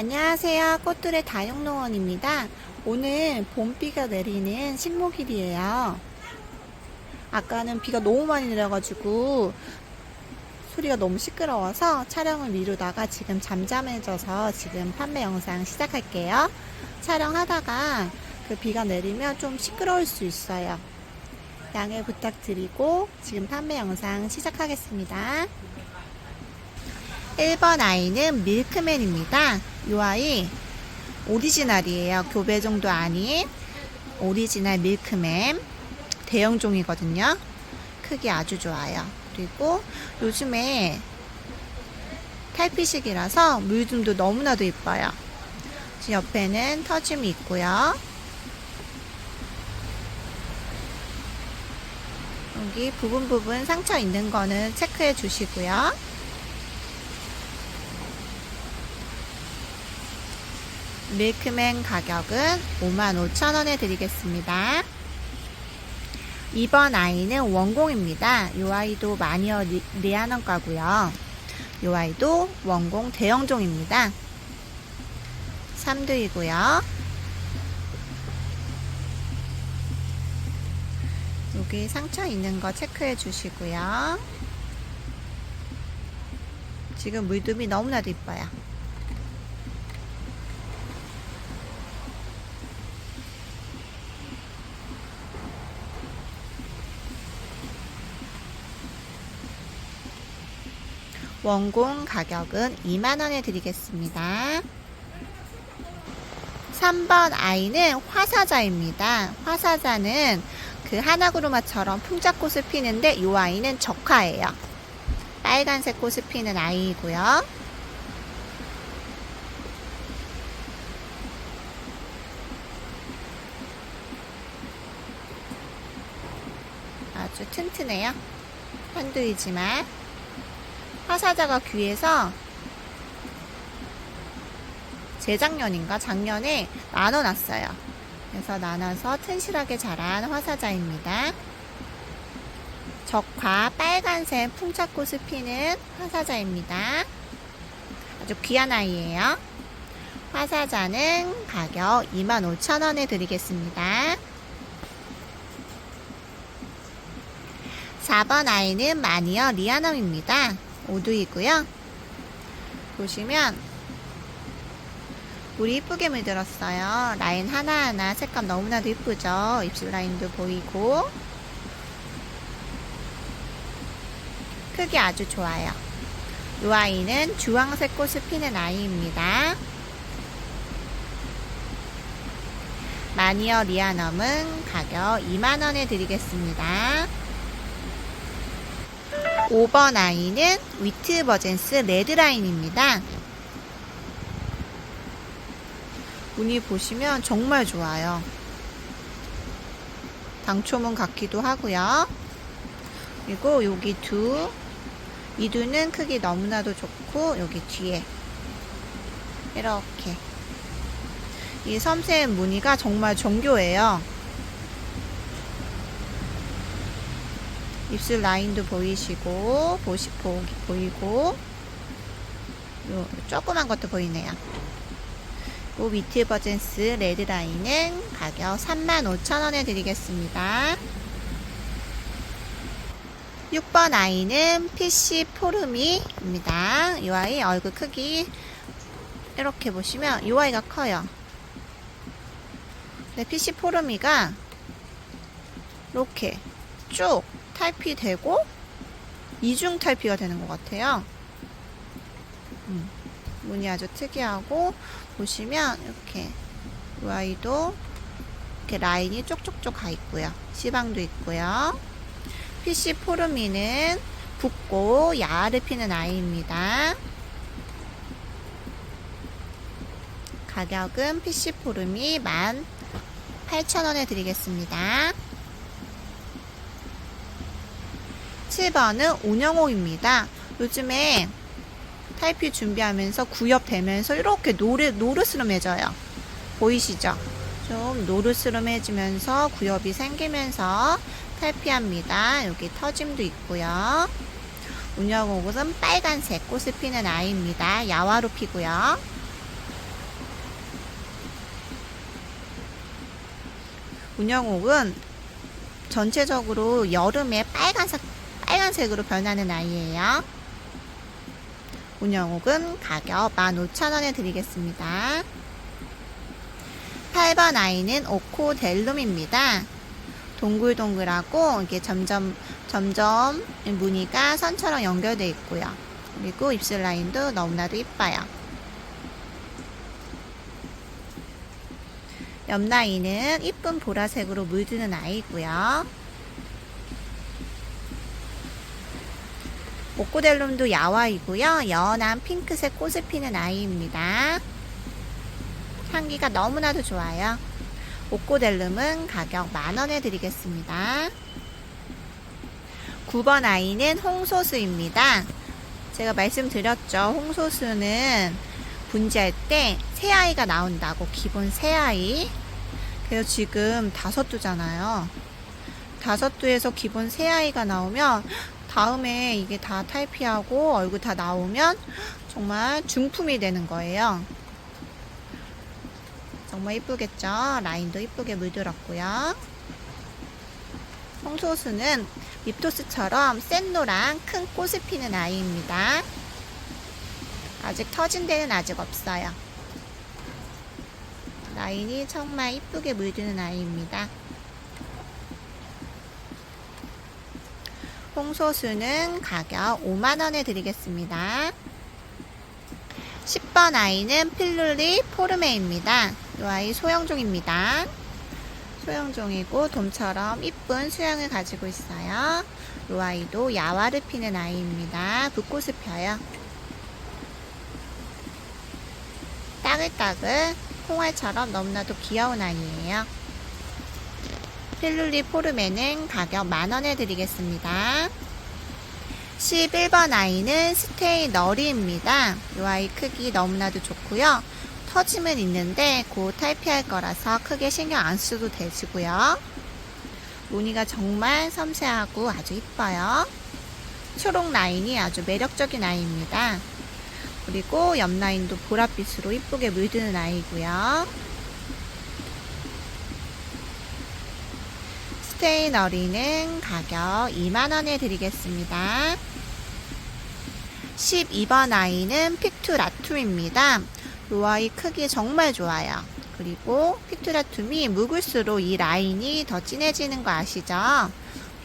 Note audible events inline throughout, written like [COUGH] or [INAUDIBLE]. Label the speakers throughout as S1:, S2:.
S1: 안녕하세요. 꽃들의 다육농원입니다. 오늘 봄비가 내리는 식목일이에요. 아까는 비가 너무 많이 내려가지고 소리가 너무 시끄러워서 촬영을 미루다가 지금 잠잠해져서 지금 판매 영상 시작할게요. 촬영하다가 그 비가 내리면 좀 시끄러울 수 있어요. 양해 부탁드리고 지금 판매 영상 시작하겠습니다. 1번 아이는 밀크맨입니다. 이 아이 오리지널이에요. 교배종도 아닌 오리지널 밀크맨 대형종이거든요. 크기 아주 좋아요. 그리고 요즘에 탈피식이라서 물좀도 너무나도. 지금 옆에는 터짐이 있고요. 여기 부분 부분 상처 있는 거는 체크해 주시고요. 밀크맨 가격은 55,000원에 드리겠습니다. 2번 아이는 원공입니다. 이 아이도 마니어 리- 리아넌과고요. 이 아이도 원공 대형종입니다. 3두이고요. 여기 상처 있는 거 체크해 주시고요. 지금 물둠이 너무나도 이뻐요. 원공 가격은 2만원에 드리겠습니다. 3번 아이는 화사자입니다. 화사자는 그 하나구루마처럼 풍자꽃을 피는데 이 아이는 적화예요. 빨간색 꽃을 피는 아이이고요. 아주 튼튼해요. 한두이지만 화사자가 귀에서 재작년인가 작년에 나눠놨어요. 그래서 나눠서 튼실하게 자란 화사자입니다. 적화 빨간색 풍차꽃을 피는 화사자입니다. 아주 귀한 아이예요. 화사자는 가격 25,000원에 드리겠습니다. 4번 아이는 마니어 리아넘입니다. 오두이고요. 보시면 물이 이쁘게 물들었어요. 라인 하나하나 색감 너무나도 이쁘죠. 입술 라인도 보이고 크기 아주 좋아요. 이 아이는 주황색 꽃을 피는 아이입니다. 마니어 리아넘은 가격 2만원에 드리겠습니다. 5번 아이는 위트버젠스 레드라인입니다. 무늬 보시면 정말 좋아요. 당초문 같기도 하고요. 그리고 여기 두, 이 두는 크기 너무나도 좋고 여기 뒤에 이렇게 이 섬세한 무늬가 정말 정교해요. 입술 라인도 보이시고 보시 보, 보이고 요 조그만 것도 보이네요. 요 위트 버젠스 레드 라인은 가격 35,000원에 드리겠습니다. 6번 아이는 PC 포르미입니다. 이 아이 얼굴 크기 이렇게 보시면 이 아이가 커요. 네, PC 포르미가 이렇게 쭉 탈피 되고 이중 탈피가 되는 것 같아요. 음, 무늬 아주 특이하고 보시면 이렇게 이 아이도 이렇게 라인이 쪽쪽쪽 가 있고요. 시방도 있고요. PC 포르미는 붓고 야를 피는 아이입니다. 가격은 PC 포르미 18,000원에 드리겠습니다. 7번은 운영호입니다. 요즘에 타이피 준비하면서 구엽되면서 이렇게 노르, 노르스름해져요. 보이시죠? 좀 노릇스름 해지면서 구엽이 생기면서 탈피합니다. 여기 터짐도 있고요. 운영 옷은 빨간색 꽃을 피는 아이입니다. 야화로 피고요. 운영옥은 전체적으로 여름에 빨간색 빨간색으로 변하는 아이예요. 운영옥은 가격 15,000원에 드리겠습니다. 8번 아이는 오코델룸입니다. 동글동글하고 이게 점점 점점 무늬가 선처럼 연결되어 있고요. 그리고 입술 라인도 너무나도 이뻐요. 옆 라인은 이쁜 보라색으로 물드는 아이고요. 오코델룸도 야와이고요. 연한 핑크색 꽃을 피는 아이입니다. 향기가 너무나도 좋아요. 오코델룸은 가격 만원에 드리겠습니다. 9번 아이는 홍소수입니다. 제가 말씀드렸죠. 홍소수는 분지할 때 새 아이가 나온다고 기본 새 아이. 그래서 지금 다섯 두잖아요. 다섯 두에서 기본 새 아이가 나오면 다음에 이게 다 탈피하고 얼굴 다 나오면 정말 중품이 되는 거예요. 정말 이쁘겠죠? 라인도 이쁘게 물들었고요. 홍소수는 립토스처럼 센 노랑 큰 꽃을 피는 아이입니다. 아직 터진 데는 아직 없어요. 라인이 정말 이쁘게 물드는 아이입니다. 홍소수는 가격 5만원에 드리겠습니다. 10번 아이는 필룰리 포르메입니다. 이 아이 소형종입니다. 소형종이고 돔처럼 이쁜 수영을 가지고 있어요. 이 아이도 야화를 피는 아이입니다. 붓꽃을 펴요. 따글따글 콩알처럼 너무나도 귀여운 아이예요. 필룰리 포르메는 가격 만원에 드리겠습니다. 11번 아이는 스테이 너리입니다. 이 아이 크기 너무나도 좋고요. 터짐은 있는데 곧 탈피할 거라서 크게 신경 안 써도 되시고요. 무늬가 정말 섬세하고 아주 이뻐요. 초록 라인이 아주 매력적인 아이입니다. 그리고 옆 라인도 보랏빛으로 이쁘게 물드는 아이고요. 스테인 어리는 가격 2만원에 드리겠습니다. 12번 아이는 픽투라툼입니다. 이 아이 크기 정말 좋아요. 그리고 픽투라툼이 묵을수록 이 라인이 더 진해지는 거 아시죠?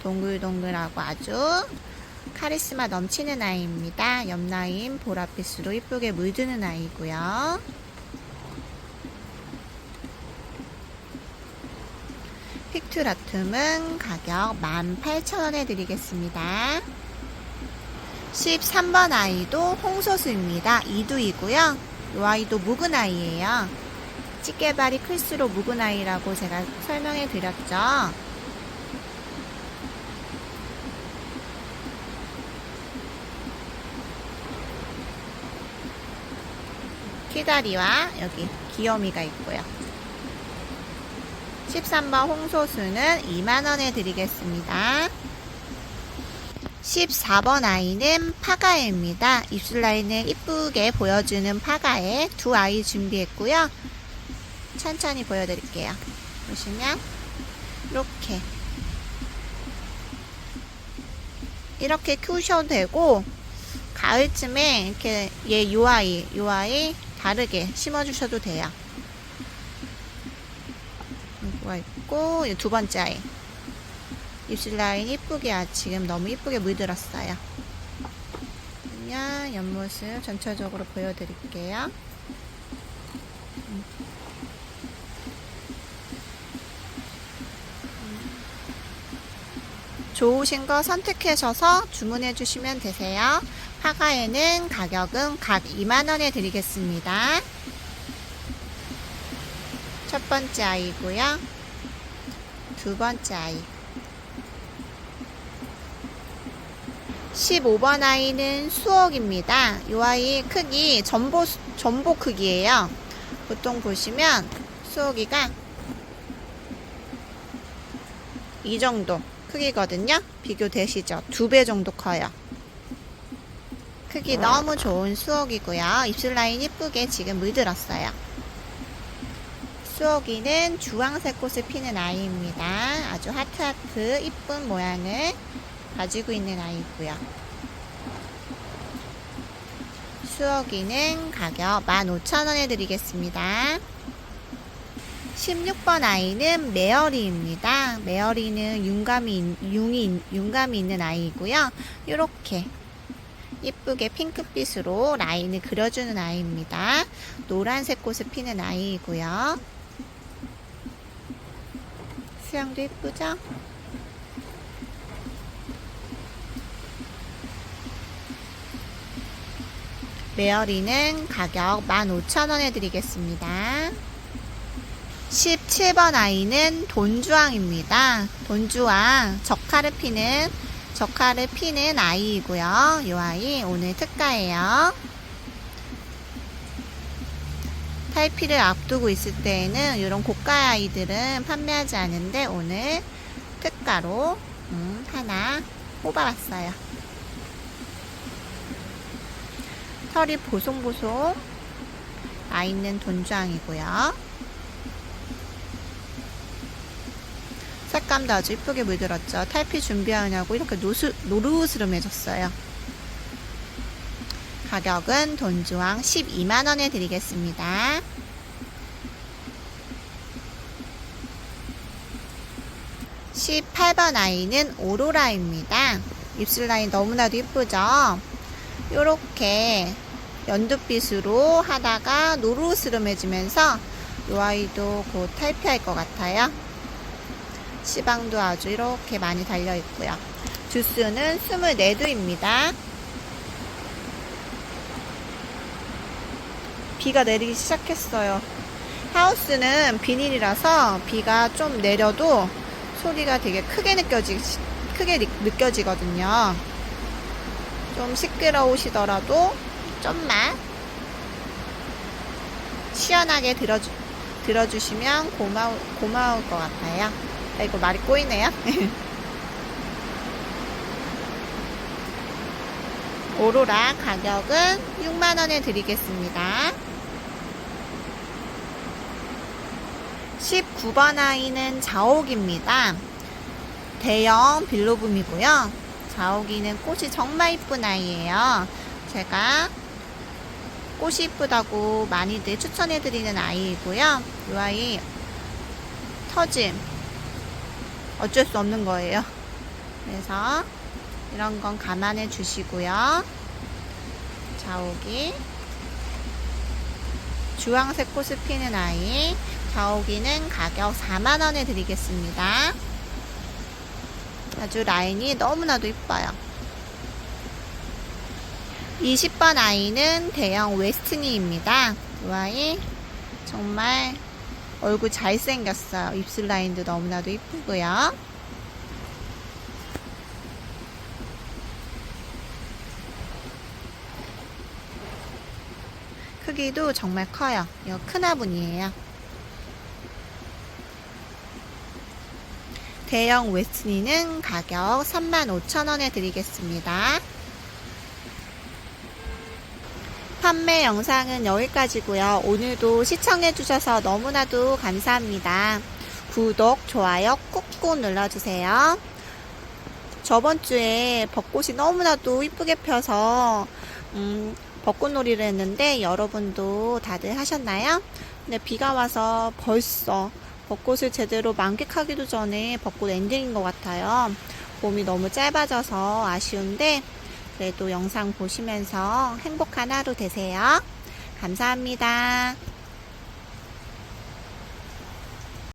S1: 동글동글하고 아주 카리스마 넘치는 아이입니다. 옆 라인 보랏빛으로 이쁘게 물드는 아이고요. 픽투라툼은 가격 18,000원에 드리겠습니다. 13번 아이도 홍소수입니다. 이두이고요. 이 아이도 묵은 아이예요. 찌개발이 클수록 묵은 아이라고 제가 설명해 드렸죠. 키다리와 여기 귀요미가 있고요. 13번 홍소수는 2만원에 드리겠습니다. 14번 아이는 파가에입니다. 입술 라인을 이쁘게 보여주는 파가에 두 아이 준비했고요. 천천히 보여드릴게요. 보시면 이렇게 이렇게 키우셔도 되고 가을쯤에 이렇게 얘 요 아이 요 아이 다르게 심어주셔도 돼요. 이거가 있고 이두 번째 아이 입술 라인 이쁘게 아, 지금 너무 이쁘게 물들었어요. 그냥 옆모습 전체적으로 보여드릴게요. 좋으신 거 선택하셔서 주문해 주시면 되세요. 화가에는 가격은 각 2만원에 드리겠습니다. 첫 번째 아이고요. 두 번째 아이. 15번 아이는 수옥입니다. 이 아이 크기 전보, 전보 크기예요. 보통 보시면 수옥이가 이 정도 크기거든요. 비교되시죠? 두 배 정도 커요. 크기 너무 좋은 수옥이고요. 입술 라인 이쁘게 지금 물들었어요. 수옥이는 주황색 꽃을 피는 아이입니다. 아주 하트하트 이쁜 모양을 가지고 있는 아이고요. 수옥이는 가격 15,000원에 드리겠습니다. 16번 아이는 메어리입니다. 메어리는 윤감이, 융이, 윤감이 있는 아이고요. 이렇게 이쁘게 핑크빛으로 라인을 그려주는 아이입니다. 노란색 꽃을 피는 아이이고요. 수영도 이쁘죠? 메어리는 가격 15,000원에 드리겠습니다. 17번 아이는 돈주왕입니다. 돈주왕, 적화를 피는, 적화를 피는 아이이고요. 이 아이 오늘 특가예요. 탈피를 앞두고 있을 때에는 이런 고가 아이들은 판매하지 않은데 오늘 특가로 음, 하나 뽑아봤어요. 털이 보송보송 나 있는 돈주왕이고요. 색감도 아주 이쁘게 물들었죠. 탈피 준비하냐고 이렇게 노스, 노르스름해졌어요. 가격은 돈주왕 12만원에 드리겠습니다. (18번) 아이는 오로라입니다 입술 라인 너무나도 이쁘죠 요렇게 연두빛으로 하다가 노르스름해지면서 이 아이도 곧 탈피할 것 같아요 시방도 아주 이렇게 많이 달려 있고요. 주스는 24두입니다. 비가 내리기 시작했어요. 하우스는 비닐이라서 비가 좀 내려도 소리가 되게 크게 느껴지, 크게 느- 느껴지거든요. 좀 시끄러우시더라도 좀만 시원하게 들어주, 들어주시면 고마우, 고마울 것 같아요. 아이고 말이 꼬이네요. [LAUGHS] 오로라 가격은 6만원에 드리겠습니다. 19번 아이는 자옥입니다. 대형 빌로붐이고요. 자옥이는 꽃이 정말 이쁜 아이예요. 제가 꽃이 이쁘다고 많이들 추천해드리는 아이이고요. 이 아이 터짐 어쩔 수 없는 거예요. 그래서 이런 건 감안해 주시고요. 자오기 주황색 꽃을 피는 아이 자오기는 가격 4만원에 드리겠습니다. 아주 라인이 너무나도 이뻐요. 20번 아이는 대형 웨스트니입니다. 이 아이 정말 얼굴 잘생겼어요. 입술 라인도 너무나도 이쁘고요. 크기도 정말 커요. 이거 큰 화분이에요. 대형 웨스트니는 가격 35,000원에 드리겠습니다. 판매 영상은 여기까지고요. 오늘도 시청해주셔서 너무나도 감사합니다. 구독, 좋아요 꾹꾹 눌러주세요. 저번 주에 벚꽃이 너무나도 이쁘게 펴서 음, 벚꽃놀이를 했는데 여러분도 다들 하셨나요? 근데 비가 와서 벌써 벚꽃을 제대로 만끽하기도 전에 벚꽃 엔딩인 것 같아요. 봄이 너무 짧아져서 아쉬운데 그래도 영상 보시면서 행복한 하루 되세요. 감사합니다.